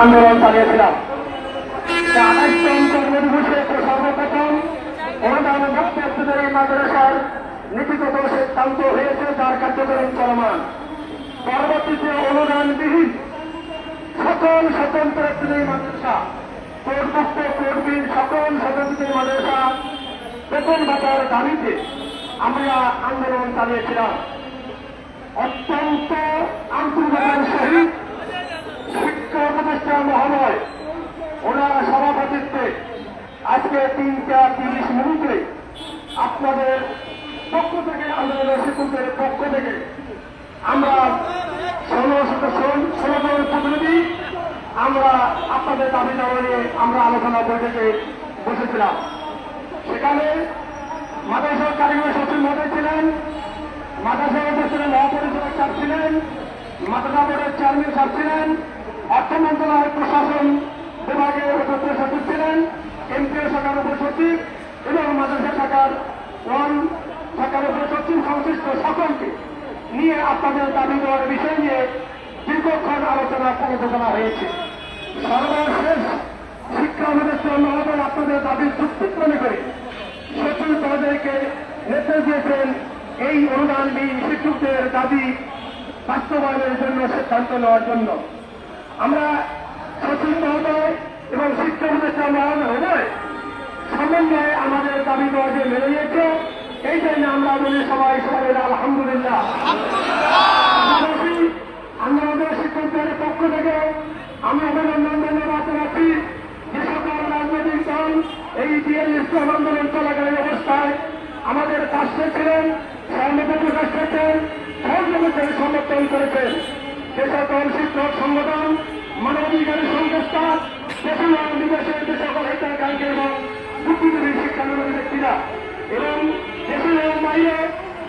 আন্দোলন চালিয়েছিলাম। আঠাশতম কর্মদিবসে সর্বপ্রথম অনুদান মুক্তি এই মাদ্রাসার নীতিগত সিদ্ধান্ত হয়েছে তার কার্যক্রম চলমান। পরবর্তীতে অনুদানবিহীন সকল স্বতন্ত্র একটি মাদ্রাসা কোর্টমুক্ত কোর্টবিহীন সকল স্বতন্ত্র মাদ্রাসা বেতন ভাতার দাবিতে আমরা আন্দোলন চালিয়েছিলাম। অত্যন্ত আন্তর্জাতিক শিক্ষা প্রতিষ্ঠান মহোদয়, ওনার সভাপতিত্বে আজকে তিনটা তিরিশ মিনিটে আপনাদের পক্ষ থেকে আন্দোলনের শিক্ষকদের পক্ষ থেকে আমরা ষোলো প্রতিনিধি, আমরা আপনাদের দাবি দাওয়া নিয়ে আমরা আলোচনা বৈঠকে বসেছিলাম। সেখানে মাদ্রাসা কারিগরি সচিব মহোদয় ছিলেন, মাদ্রাসা উপস্থিত মহাপরিচালক স্যার ছিলেন, মাদ্রাসা বোর্ডের চেয়ারম্যান স্যার ছিলেন অর্থ মন্ত্রণালয় প্রশাসন, বিভাগের উপস্থিত সচিব ছিলেন কেন্দ্রীয় শাখার উপসচিব এবং মাদ্রাসা শাখার ওয়ান, শাখার উপসচিব সংশ্লিষ্ট সকলকে নিয়ে আপনাদের দাবি দেওয়ার বিষয় নিয়ে দীর্ঘক্ষণ আলোচনা পরিচালনা হয়েছে। সর্বশেষ শিক্ষা উপদেষ্টা মহোদয় আপনাদের দাবি যুক্তি মনে করে সচিব মহোদয়কে নেতৃত্ব দিয়েছেন, এই অনুদান অনুদানবিহীন শিক্ষকদের দাবি বাস্তবায়নের জন্য সিদ্ধান্ত নেওয়ার জন্য। আমরা সচিব মহোদয় এবং শিক্ষা উপদেষ্টা মহোদয় সমন্বয়ে আমাদের দাবি দেওয়া মেনে নিয়েছে এই জন্য আমরা বলি সবাই সবাই আলহামদুলিল্লাহ। পাশাপাশি আমি আমাদের শিক্ষকদের পক্ষ থেকে আমি অভিনন্দন ধন্যবাদ জানাচ্ছি যে সকল রাজনৈতিক দল এই বিএল ইসলাম আন্দোলন চলাকালীন অবস্থায় আমাদের পাশে ছিলেন সহমতি প্রকাশ করেছেন, সহযোগিতার সমর্থন করেছেন। যে সকল শিক্ষক সংগঠন, মানবাধিকারের সংস্থা দেশের বিদেশের যে সকল হিতাকাঙ্ক্ষী এবং বুদ্ধিজীবী শিক্ষানুরাগী ব্যক্তিরা এবং দেশের বাইরে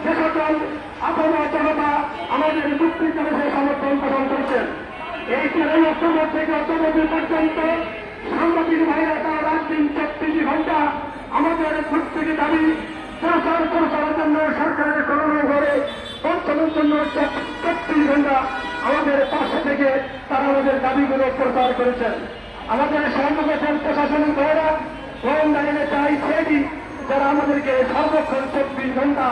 যে সকল আপনারা জনতা আমাদের মুক্তি কলেজে সমর্থন প্রদান করছেন। এই তেরোই অক্টোবর থেকে অক্টোবর পর্যন্ত সাংবাদিক ভাইরা তারা রাত দিন চব্বিশ ঘণ্টা আমাদের প্রত্যেকে দাবি, প্রচার প্রচারের জন্য সরকারের করোনা ঘরে পৌঁছানোর জন্য চব্বিশ ঘণ্টা আমাদের পাশে থেকে তারা আমাদের দাবিগুলো প্রচার করেছেন। আমাদের সর্বপ্রথম প্রশাসনিক ভাইরা গোয়েন্দারিনে চাই সেটি যারা আমাদেরকে সর্বক্ষণ চব্বিশ ঘণ্টা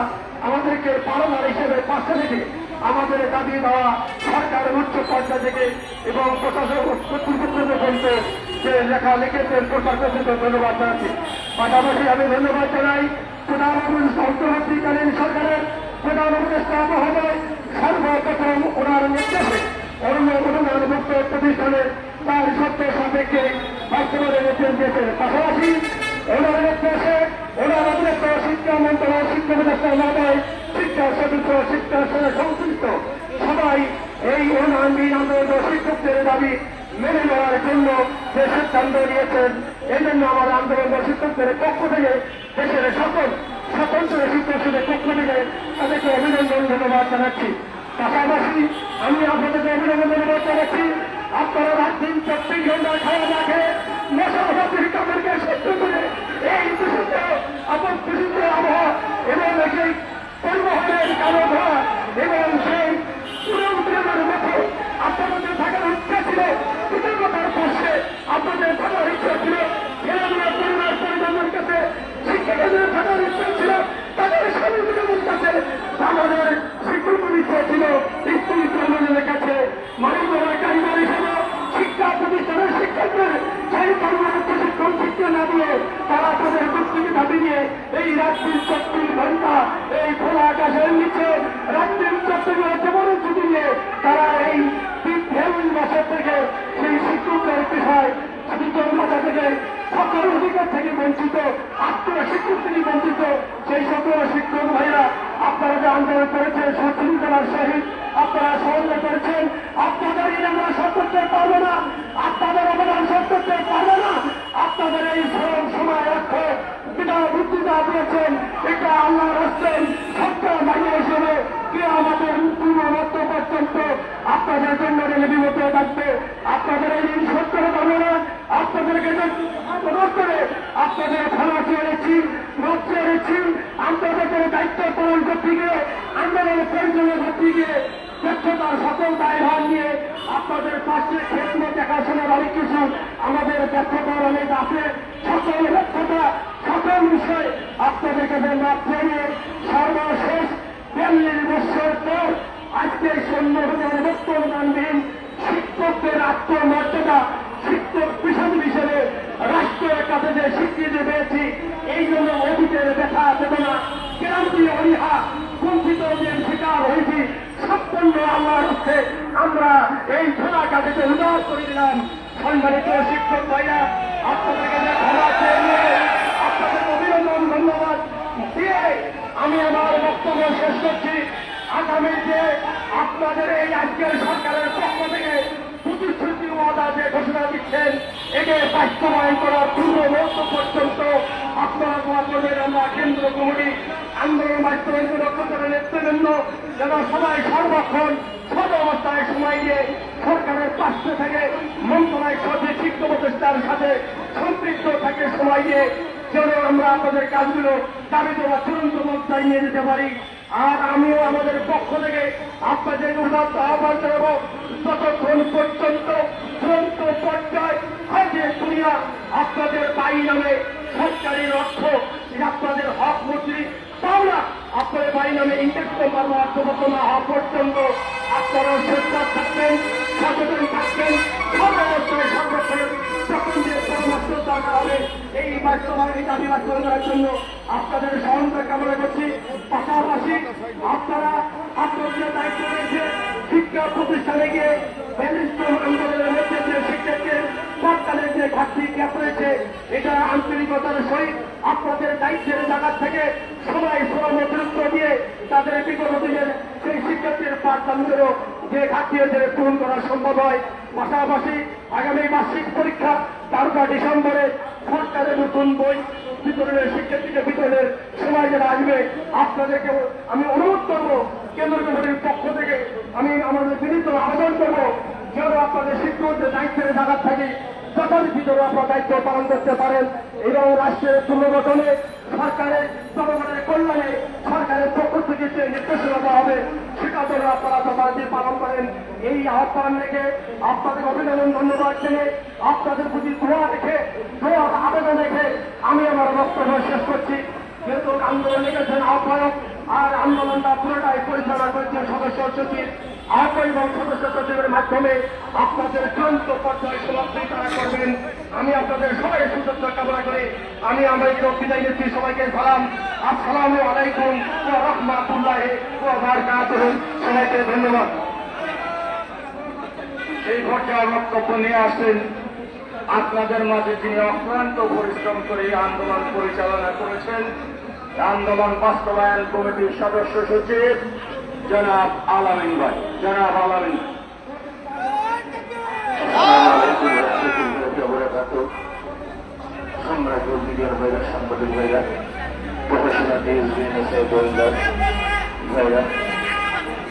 আমাদেরকে পারমার হিসেবে পাশে থেকে আমাদের দাবি দেওয়া সরকারের উচ্চ পর্যায় থেকে এবং প্রশাসক কর্তৃপক্ষ যে লেখা লিখেছেন করতে ধন্যবাদ জানাচ্ছি। পাশাপাশি আমি ধন্যবাদ জানাই প্রধানমন্ত্রী অন্তর্বর্তীকালীন সরকারের প্রধান উপদেষ্টা মহোদয় ওনার নির্দেশে অন্য অনুদান মুক্ত প্রতিষ্ঠানে তার সত্য সাপেক্ষে বাস্তবায়নের নির্দেশ দিয়েছেন পাশাপাশি ওনার নির্দেশে ওনার অতিরিক্ত শিক্ষা মন্ত্রণালয় শিক্ষা উপদেষ্টা মহোদয় শিক্ষা সদস্য শিক্ষা সংশ্লিষ্ট সবাই এই অনুদানবিহীন আন্দোলন শিক্ষকদের দাবি মেনে নেওয়ার জন্য যে সিদ্ধান্ত নিয়েছেন, এই জন্য আমার আন্দোলন শিক্ষকদের পক্ষ থেকে দেশের সকল স্বতন্ত্র শিক্ষকদের পক্ষ থেকে তাদেরকে অভিনন্দন, ধন্যবাদ জানাচ্ছি। পাশাপাশি আমি আপনাদেরকে অভিনন্দন ধন্যবাদ জানাচ্ছি আপনারা রাত দিন চব্বিশ ঘণ্টা খাওয়া রাখে মশাবাদের তাদেরকে সহ্য করে এই দূষিত আপন দূষিত আবহাওয়া এবং সেই পরিবহনের কালো ধোয়া এবং সেই পুরোদের মতো আপনাদের থাকার ইচ্ছা ছিল কৃতজ্ঞতার পাশে আপনাদের থাকার ইচ্ছা ছিল খেলাধুলা পরিবার পরিজনের কাছে শিক্ষকের থাকার ইচ্ছা ছিল, তাদের স্বামীদের কাছে আমাদের শিক্ষক ইচ্ছা ছিল স্ত্রী কাছে মানবতার কারিগরি সহ শিক্ষা প্রতিষ্ঠানের শিক্ষকদের সেই কর্মরত শিক্ষক শিক্ষা না দিয়ে তারা তাদের প্রত্যেকে দাবি নিয়ে এই রাত্রির চব্বিশ ঘণ্টা এই খোলা আকাশের নিচে রাত্রির চট্টগ্রামে যেমন ছুটি নিয়ে তারা এই হেমন বছর থেকে সেই শিক্ষকদের পেশায় জন্মতা থেকে সকল অধিকার থেকে বঞ্চিত আত্ম শিক্ষক থেকে বঞ্চিত সেই সকল শিক্ষক ভাইরা আপনারা যে আন্দোলন করেছেন সচেতনার সহিত আপনারা সহযোগিতা করেছেন আপনাদের এই আমরা সব করতে পারব না আপনাদের অবদান সব করতে পারব না আপনাদের এই শ্রম সময় লক্ষ্য পিতা দিয়েছেন এটা আল্লাহ রাস্তেন সত্য বাহিনী হিসেবে কে আমাদের পূর্ববর্ত পর্যন্ত আপনাদের জন্য রেলিবিমত থাকবে। আপনাদের এই ঋণ শোধ করে না, আপনাদেরকে করে আপনাদের ক্ষমা চেয়েছি মাপ চেয়েছি আন্তর্জাতিক দায়িত্ব পালন করতে গিয়ে আন্দোলনের পরিচালনা করতে গিয়ে স্বচ্ছতার সকল দায়ভার নিয়ে আপনাদের পাশে ক্ষেত্রে দেখাশোনা বাড়ি কিছু আমাদের ব্যর্থতার অনেক আছে সকল ব্যর্থতা, সকল বিষয় আপনাদের কাছে মাপ চেয়ে সর্বশেষ বিয়াল্লিশ বছর পর আজকে সৈন্যদের বর্তমানবিহীন শিক্ষকদের আত্মমর্যাদা, শিক্ষক পেশাদ হিসেবে রাষ্ট্রের কাছে যে স্বীকৃতি পেয়েছি, এই জন্য অতীতের ব্যথা, বেদনা ক্রান্তি বঞ্চিত যে শিকার হয়েছি সম্পূর্ণ আল্লাহর হচ্ছে আমরা এই ধরা কাজে উদার করে দিলাম। সম্মানিত শিক্ষক ভাইরা আপনাদের কাছে ক্ষমা আপনাদের অভিনন্দন, ধন্যবাদ। দিয়ে আমি আমার বক্তব্য শেষ করছি। আগামী যে আপনাদের এই আজকের সরকারের পক্ষ থেকে প্রতিশ্রুতি ওয়াদা যে ঘোষণা দিচ্ছেন, একে বাস্তবায়ন করার পূর্ব মুহূর্ত পর্যন্ত আপনারা আমরা কেন্দ্র কমিটি আন্দোলন বাস্তবায়ন রক্ষা করে নেতৃবৃন্দ যেন সবাই সর্বক্ষণ ছোট অবস্থায় সময় দিয়ে সরকারের পাশে থেকে মন্ত্রণালয় সাথে শিক্ষা প্রতিষ্ঠার সাথে সম্পৃক্ত থাকে সময় দিয়ে যেন আমরা আপনাদের কাজগুলো দাবি দেওয়া চূড়ান্ত পর্যায়ে নিয়ে যেতে পারি। আর আমিও আমাদের পক্ষ থেকে আপনাদের উন্নত আহ্বান জানাব ততক্ষণ পর্যন্ত চূড়ান্ত পর্যায়ে হয়তো দুনিয়া আপনাদের বাড়ি নামে সরকারি অর্থ আপনাদের হক নামে ইন্ডেক্স কোম্পানি অর্থবর্ত না হওয়া পর্যন্ত আপনারা সরকার থাকবেন সচেতন থাকবেন এই আপনাদের সহযোগিতা কামনা করছি। পাশাপাশি আপনারা আপনাদের দায়িত্ব রয়েছে শিক্ষা প্রতিষ্ঠানে গিয়ে ব্যালিস্ট আন্দোলনের মধ্যে যে শিক্ষকদের সরকারের যে ঘাটতি গ্যাপ রয়েছে এটা আন্তরিকতার সহিত আপনাদের দায়িত্বের জায়গা থেকে সবাই শ্রম গুরুত্ব দিয়ে তাদের বিগত দিনের সেই শিক্ষার্থীর যে ঘাটতি হয়েছে পূরণ করা সম্ভব হয়। পাশাপাশি আগামী বার্ষিক পরীক্ষা তারকা ডিসেম্বরে সরকারের নতুন বই বিতরণের শিক্ষার্থীদের বিতরণের সময় যারা আসবে, আপনাদেরকে আমি অনুরোধ করব, কেন্দ্র কমিটির পক্ষ থেকে আমি আমাদের বিনীত আবেদন করব, যেন আপনাদের শিক্ষকদের দায়িত্বের জায়গা থাকে। যথারীতি যেন আপনার দায়িত্ব পালন করতে পারেন এবং রাষ্ট্রের পুনর্গঠনে, সরকারের জনগণের কল্যাণে সরকারের পক্ষ থেকে যে নির্দেশনা দেওয়া হবে, সেটা যেন আপনারা যথারীতি পালন করেন। এই আহ্বান রেখে আপনাদের অভিনন্দন, ধন্যবাদ জেনে আপনাদের প্রতি দোয়া রেখে দোয়ার আবেদন রেখে আমি আমার বক্তব্য শেষ করছি। যেহেতু আন্দোলন লিখেছেন আহ্বায়ক, আর আন্দোলনটা পুরোটাই পরিচালনা করেছেন সদস্য সচিব আহ্বায়ক এবং সদস্য সচিবের মাধ্যমে আপনাদের পর্যায়ে সমাপ্তি তারা করবেন। আমি আপনাদের সবাই কামনা করে আমি সবাইকে সালাম। আসসালামু আলাইকুম রহমাতুল্লাহ সবাইকে ধন্যবাদ। এই বক্তব্য নিয়ে আসেন আপনাদের মাঝে যিনি অক্লান্ত পরিশ্রম করে আন্দোলন পরিচালনা করেছেন। আন্দোলন বাস্তবায়ন কমিটির সদস্য সচিব জনাব আলামিন ভাই, জনাব আলামিন। সম্রাট মিডিয়ার ভাইরা সাংবাদিক ভাইরা বিজনেস গোয়েন্দা ভাইরা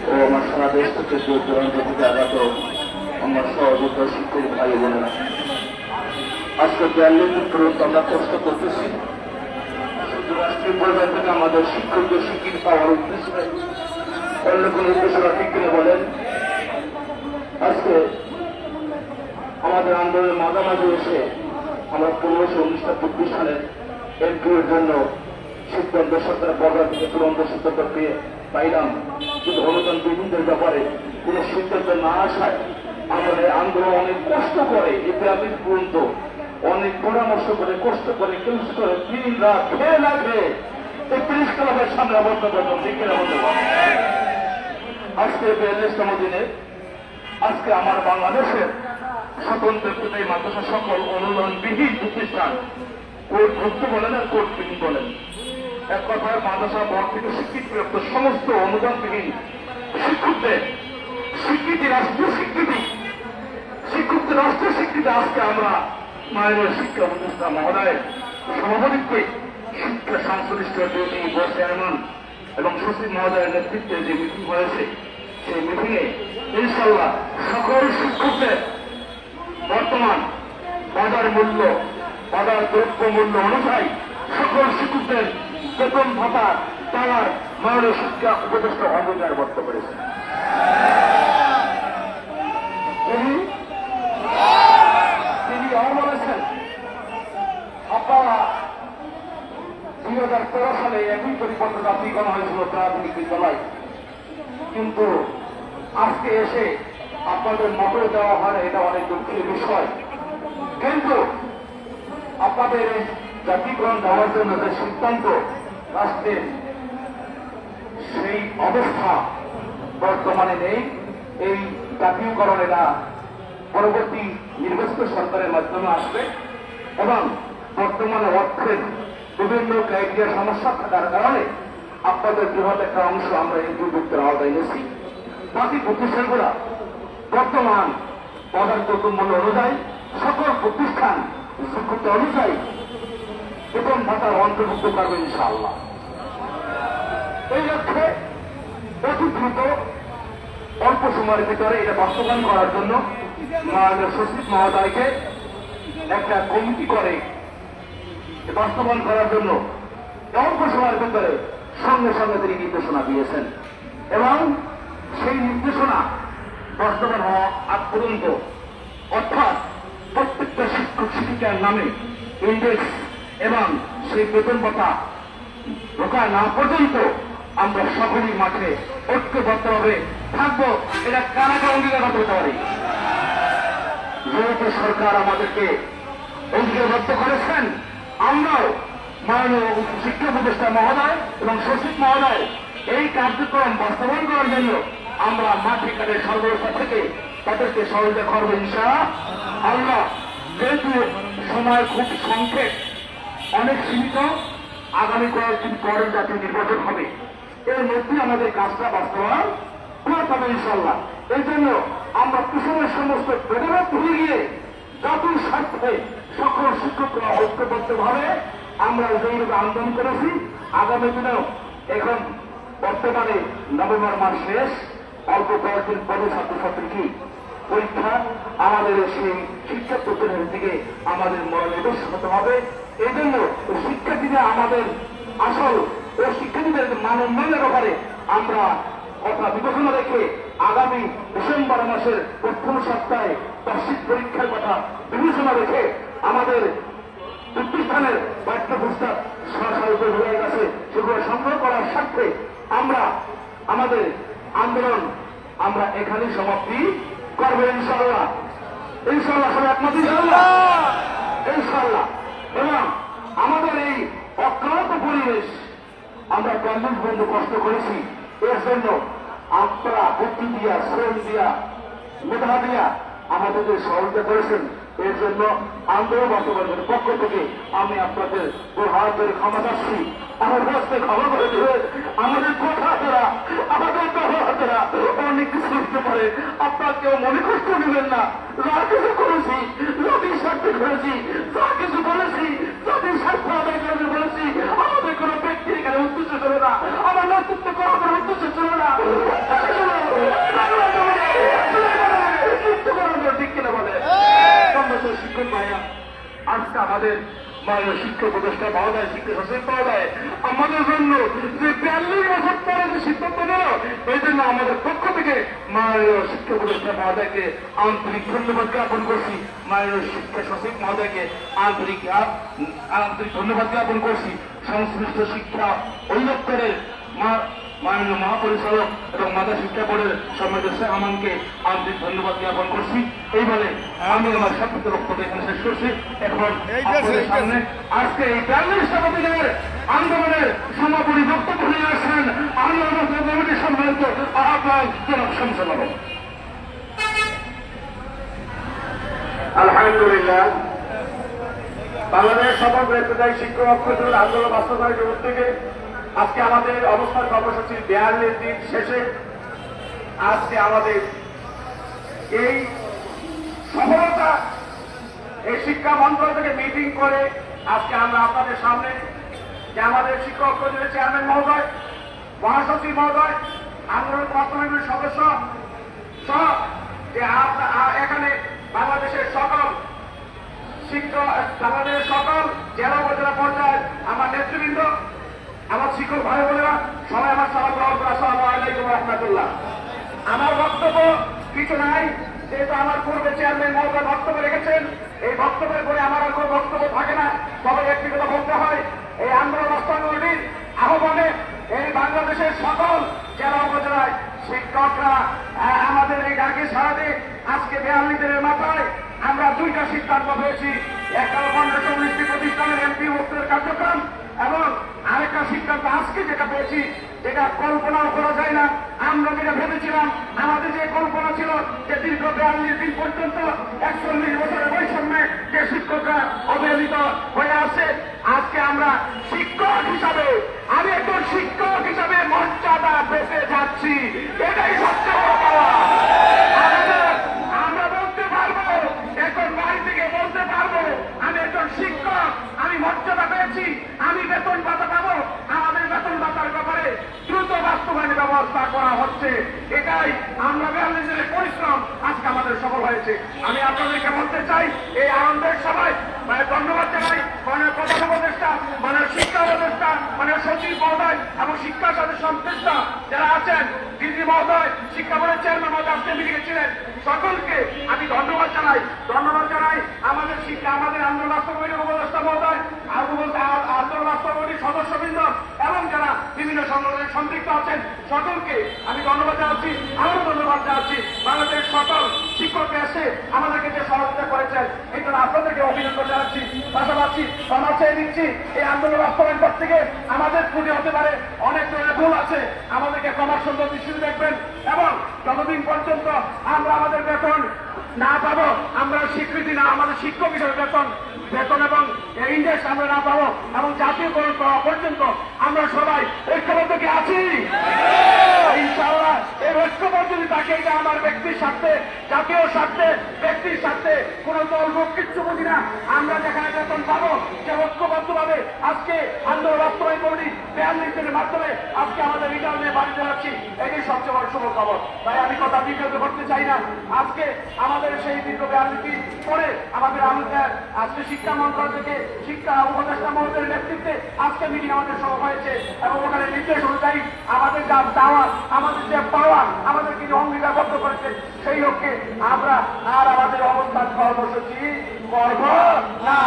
ও আমার সারা দেশ থেকে দূর দূরান্ত থেকে আগত আমার সহযোগিত শিক্ষক ভাই বোনেরা আজকে বিয়াল্লিশ দিন পর্যন্ত আমরা কষ্ট করতেছি শুধু রাষ্ট্রীয় পর্যায় থেকে আমাদের শিক্ষকদের স্বীকৃতি পাওয়ার উদ্দেশ্যে অন্য কোন উদ্দেশ্যটা ঠিক কিনে বলেন আজকে আমাদের আন্দোলনের মাঝামাঝি এসে আমরা পনেরোশো উনিশটা চব্বিশ সালের এমপিওর জন্য সিদ্ধান্ত সরকার বর্ডার থেকে চূড়ান্ত সিদ্ধান্ত পেয়ে পাইলাম কিন্তু অনুদান বিহীনদের ব্যাপারে কোন সিদ্ধান্ত না আসায় আমাদের আন্দোলন অনেক কষ্ট করে এই গ্রামীণ পর্যন্ত অনেক পরামর্শ করে, কষ্ট করে কেউ করে তিন রাত খেয়ে খেয়ে এই প্রেস ক্লাবের সামনে আবদ্ধ করতাম, ঠিক কিনা বলতে? আজকে বিয়াল্লিশতম দিনে আজকে আমার বাংলাদেশের স্বতন্ত্র এই মাদ্রাসা সকল অনুদানবিহীন প্রতিষ্ঠান, কোর্ট ভুক্ত বলেন আর কোর্ট বিহীন বলেন। এক কথায়, মাদ্রাসা বোর্ড থেকে স্বীকৃতিপ্রাপ্ত সমস্ত অনুদানবিহীন শিক্ষকদের স্বীকৃতি, রাষ্ট্রীয় স্বীকৃতি, শিক্ষকদের রাষ্ট্রীয় স্বীকৃতি আজকে আমরা মাননীয় শিক্ষা উপদেষ্টা মহোদয়ের সভাপতিত্বে শিক্ষা সংশ্লিষ্ট দুটি বোর্ড চেয়ারম্যান এবং সচিব মহোদয়ের নেতৃত্বে যে মিটিং হয়েছে, সেই মিটিংয়ে ইনশাল্লাহ সকল শিক্ষকদের বর্তমান বাজার মূল্য, বাজার দ্রব্য মূল্য অনুযায়ী সকল শিক্ষকদের বেতন ভাতা পাওয়ার মাননীয় শিক্ষা উপদেষ্টা অঙ্গীকার ব্যক্ত করেছে পরিপত্র দাবি করা হয়েছিল প্রাথমিক বিদ্যালয়। কিন্তু আজকে এসে আপনাদের মতো দেওয়া হয়, এটা অনেক দুঃখের বিষয়। কিন্তু আপনাদের জাতিকরণ দেওয়ার জন্য যে সিদ্ধান্ত, রাষ্ট্রের সেই অবস্থা বর্তমানে নেই। এই জাতীয়করণেরা পরবর্তী নির্বাচিত সরকারের মাধ্যমে আসবে এবং বর্তমানে অর্থের বিভিন্ন ক্রাইটেরিয়া সমস্যা থাকার কারণে আপনাদের বৃহৎ একটা অংশ আমরা এই দুর্বৃত্তের আওতায় এনেছি। বাকি প্রতিষ্ঠানগুলা বর্তমান পদার্থ মূল্য অনুযায়ী সকল প্রতিষ্ঠান যোগ্যতা অনুযায়ী বেতন ভাতার অন্তর্ভুক্ত করবে ইনশাআল্লাহ। এই লক্ষ্যে অতি দ্রুত অল্প সময়ের ভিতরে এটা বাস্তবায়ন করার জন্য সচিব মহোদয়কে একটা কমিটি করে বাস্তবায়ন করার জন্য অল্প সময়ের ভিতরে সঙ্গে সঙ্গে তিনি নির্দেশনা দিয়েছেন। এবং সেই নির্দেশনা বাস্তবায়ন হওয়া আগ পর্যন্ত, অর্থাৎ প্রত্যেকটা শিক্ষক শিক্ষিকার নামে ইন্ডেক্স এবং সেই বেতন ভাতা ঢোকা না পর্যন্ত আমরা সকলেই মাঠে ঐক্যবদ্ধভাবে থাকব। এটা কারাকে অঙ্গীকার করতে পারি? যেহেতু সরকার আমাদেরকে অঙ্গীকারবদ্ধ করেছেন আমরাও মাননীয় শিক্ষা উপদেষ্টা মহোদয় এবং সচিব মহোদয় এই কার্যক্রম বাস্তবায়ন করার জন্য আমরা মাঠে কাটে সর্বস্থা থেকে তাদেরকে সহযোগিতা করব ইনশা আল্লাহ যেহেতু সময় খুব সংক্ষেপ, অনেক সীমিত, আগামী কয়েকদিন পরে জাতীয় নির্বাচন হবে। এর মধ্যে আমাদের কাজটা বাস্তবায়ন করতে হবে ইনশাল্লাহ এই জন্য আমরা পিছনের সমস্ত ভেদাভেদ ভুলে গিয়ে জাতির স্বার্থে সকল শিক্ষকরা ঐক্যবদ্ধভাবে আমরা যেইভাবে আন্দোলন করেছি। আগামী দিনেও এখন বর্তমানে নভেম্বর মাস শেষ। অল্প কয়েকদিন পরে ছাত্রছাত্রী কি পরীক্ষা। আমাদের সেই শিক্ষা প্রতিনিধির দিকে আমাদের মনোনিবেশ হতে হবে। এই জন্য শিক্ষার্থীরা আমাদের আসল ও শিক্ষার্থীদের মান উন্নয়নের ব্যাপারে আমরা কথা বিবেচনা রেখে আগামী ডিসেম্বর মাসের প্রথম সপ্তাহে বার্ষিক পরীক্ষার কথা বিবেচনা রেখে আমাদের প্রতিষ্ঠানের পাঠ্যপুস্তক সরকার উপর হয়ে গেছে সেগুলো সংগ্রহ করার স্বার্থে আমরা আমাদের আন্দোলন আমরা এখানে সমাপ্তি করব ইনশাল্লাহ ইনশাল্লাহ সবাই একমত? ইনশাল্লাহ এবং আমাদের এই অক্লান্ত পরিবেশ আমরা চল্লিশ বন্ধু কষ্ট করেছি। এর জন্য আপনারা বুদ্ধি দিয়া, শ্রম দিয়া, মেধা দিয়া আমাদেরকে সহযোগিতা করেছেন। এর জন্য আন্দোলন বাস্তবায়নের পক্ষ থেকে আমি আপনাদের হাত ধরে ক্ষমা চাচ্ছি। আমার কাছে ক্ষমা করে দেবে আমাদের কথা হাতেরা আমাদের কথা হাতেরা অনেক কিছু হতে পারে। আপনার কেউ মনে কষ্ট নেবেন না। যা কিছু করেছি, জাতির স্বার্থে করেছি, যা কিছু বলেছি জাতির স্বার্থ আদায় করে বলেছি আমাদের কোনো ব্যক্তির এখানে উদ্দেশ্য ছিল না। আমার নেতৃত্ব করার উদ্দেশ্য ছিল না। ঠিক কিনা বলে? সম্মত শিক্ষক ভাইয়া আজকে আমাদের মাননীয় শিক্ষক উপদেষ্টা পাওয়া যায় শিক্ষা সচিব যায় আমাদের জন্য যে বিয়াল্লিশ বছর পরে যে সিদ্ধান্ত নিল এই জন্য আমাদের পক্ষ থেকে মাননীয় শিক্ষক উপদেষ্টা মহোদয়কে আন্তরিক ধন্যবাদ জ্ঞাপন করছি। মাননীয় শিক্ষা সচিব মহোদয়কে আন্তরিক আন্তরিক ধন্যবাদ জ্ঞাপন করছি। সংশ্লিষ্ট শিক্ষা অধিদপ্তরের মাননীয় মহাপরিচালক এবং মাদা শিক্ষা বোর্ডের সম্মানিত শেখ আমানকে আন্তরিক ধন্যবাদ জ্ঞাপন করছি। এই বলে আমি আমার সবকিছু বক্তব্য এখানে শেষ করছি। এখন সামনে আজকে এই বিয়াল্লিশ শতাধিকের আন্দোলনের সমাপনী বক্তব্য নিয়ে আসছেন আল্লাহ কমিটির সম্মানিত আহ্বান শামসুল আলম। আলহামদুলিল্লাহ। বাংলাদেশ সমগ্র শিক্ষক অক্ষর আন্দোলন বাস্তবায়নের উদ্যোগে আজকে আমাদের অবস্থান কর্মসূচি বিয়াল্লিশ দিন শেষে আজকে আমাদের এই সফলতা এই শিক্ষা মন্ত্রণালয় থেকে মিটিং করে আজকে আমরা আপনাদের সামনে যে আমাদের শিক্ষক পরিষদের চেয়ারম্যান মহোদয়, মহাসচিব মহোদয়, আন্দোলন কর্তব্যের সদস্য সব যে এখানে বাংলাদেশের সকল শিক্ষক, বাংলাদেশের সকল জেলা উপজেলা পর্যায়ে আমার নেতৃবৃন্দ আমার শিক্ষক ভাই বোনেরা, সবাই আমার সালাম গ্রহণ করে, আসসালাম আলাইকুম রহমতুল্লাহ। আমার বক্তব্য কিছু নাই, যেহেতু আমার পূর্বে চেয়ারম্যান মহোদয় বক্তব্য রেখেছেন, এই বক্তব্যের পরে আমার আর কোনো বক্তব্য থাকে না, তবে একটি কথা বলতে হয়, এই আন্দোলন অস্তানগুলির আহ্বানে এই বাংলাদেশের সকল জেলা উপজেলায় শিক্ষকরা আমাদের এই ডাকে সারাতে আজকে বেয়াল্লিশ দিনের মাথায় আমরা দুইটা সিদ্ধান্ত পেয়েছি। একটা ফাউন্ডেশন উনিশটি প্রতিষ্ঠানের এমপি মুক্তের কার্যক্রম এবং আরেকটা সিদ্ধান্ত আজকে যেটা পেয়েছি যেটা কল্পনাও করা যায় না। আমরা যেটা ভেবেছিলাম, আমাদের যে কল্পনা ছিল যে দীর্ঘ বেয়াল্লিশ দিন পর্যন্ত একচল্লিশ বছরের বৈষম্যে যে শিক্ষকরা অবহেলিত হয়ে আছে, আজকে আমরা শিক্ষক হিসাবে, আমি একজন শিক্ষক হিসাবে মর্যাদা পেতে যাচ্ছি। এটাই সবচেয়ে করা হচ্ছে। এটাই আমরা বিয়াল্লিশ দিনের পরিশ্রম আজকে আমাদের সফল হয়েছে। আমি আপনাদেরকে বলতে চাই, এই আনন্দের সবাই মানে ধন্যবাদ জানাই মানে প্রধান উপদেষ্টা মানে শিক্ষা উপদেষ্টা মানে সচিব মহোদয় এবং শিক্ষার সাথে সংশ্লিষ্ট যারা আছেন, দিদি মহোদয়, শিক্ষা বোর্ডের চেয়ারম্যান মহোদয় আজকে মিটিংয়ে ছিলেন। সকলকে আমি ধন্যবাদ জানাই। ধন্যবাদ জানাই আমাদের শিক্ষা, আমাদের আন্দোলন রাষ্ট্র কমিটির উপদেষ্টা মহোদয়, আর উপদেষ্টা- আর আন্দোলন রাষ্ট্র কমিটির সদস্যবৃন্দ এবং যারা বিভিন্ন সংগঠনে সম্পৃক্ত আছেন, সকলকে আমি ধন্যবাদ জানাচ্ছি আরও ধন্যবাদ জানাচ্ছি। বাংলাদেশের সকল শিক্ষক এসে আমাদেরকে যে সহযোগিতা করেছেন, এই জন্য আপনাদেরকে অভিনন্দন জানাচ্ছি। পাশাপাশি ক্ষমা চেয়ে নিচ্ছি, এই আন্দোলন বাস্তবায়ন করতে গিয়ে আমাদের ত্রুটি হতে পারে, অনেক ধরনের ভুল আছে। আমাদেরকে ক্ষমার সুন্দর দৃষ্টিতে দেখবেন এবং যতদিন পর্যন্ত আমরা আমাদের বেতন না পাবো, আমরা স্বীকৃতি না, আমাদের শিক্ষক হিসেবে বেতন বেতন এবং ইন্ডেক্স আমরা না পাবো এবং জাতীয়করণ পাওয়া পর্যন্ত আমরা সবাই ঐক্যবদ্ধ কি আছি? এই ঐক্যবদ্ধ যদি থাকে, এটা আমার ব্যক্তির স্বার্থে, জাতীয় স্বার্থে, ব্যক্তির স্বার্থে, কোন দল লোক কিচ্ছু না। আমরা যেখানে বেতন পাবো যে ঐক্যবদ্ধ ভাবে আজকে আন্দোলন বাস্তবায়ন কমিটি বিয়াল্লিশ দিনের মাধ্যমে আজকে আমাদের রিটার্ন নিয়ে বাড়ি যাচ্ছি। এটাই সবচেয়ে বড় শুভ আমি কথা বিজ্ঞাপন করতে চাই না। আজকে আমাদের সেই দীর্ঘ বিয়াল্লিশ পরে আমাদের আমাদের আজকে শিক্ষা মন্ত্রণালয় থেকে শিক্ষা উপদেষ্টা মহোদয়ের নেতৃত্বে আজকে মিটিং আমাদের সভা হয়েছে এবং ওখানে নির্দেশ অনুযায়ী আমাদের যা দাওয়া আমাদের যে পাওয়া আমাদেরকে যে অঙ্গীকারবদ্ধ করেছে, সেই লক্ষ্যে আমরা আর আমাদের অবস্থান কর্মসূচি করব না।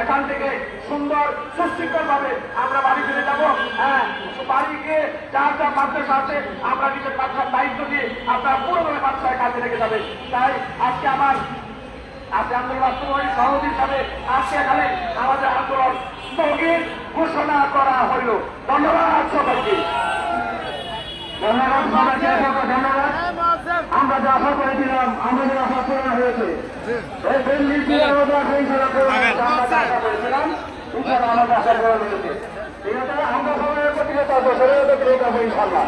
এখান থেকে সুন্দর সুশৃঙ্খল ভাবে আমরা বাড়ি ফিরে যাব। হ্যাঁ বাড়ি গিয়ে যার যা মাদ্রাসা আছে আমরা নিজের মাদ্রাসার দায়িত্ব দিয়ে আপনারা পুরোভাবে মাদ্রাসায় কাজে রেখে যাবে। তাই আজকে আমার, আজকে আন্দোলন রাষ্ট্রপতি সহজ হিসাবে আজকে এখানে আমাদের আন্দোলন স্থগিত ঘোষণা করা হইল। ধন্যবাদ সবাইকে। আমরা যা আশা করেছিলাম আমাদের আশা পূরণ হয়েছে আমরা আশা পূরণ হয়েছে ঠিক আছে আমরা সবাই একত্রিত বছরে ব্রেক হবে ইনশাল্লাহ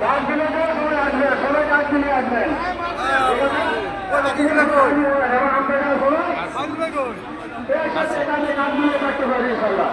কাজ দিলে সবাই আসবেন সবাই কাজ দিলে আসবেন আমরা সবাই কাজ দিলে থাকতে পারি ইনশাল্লাহ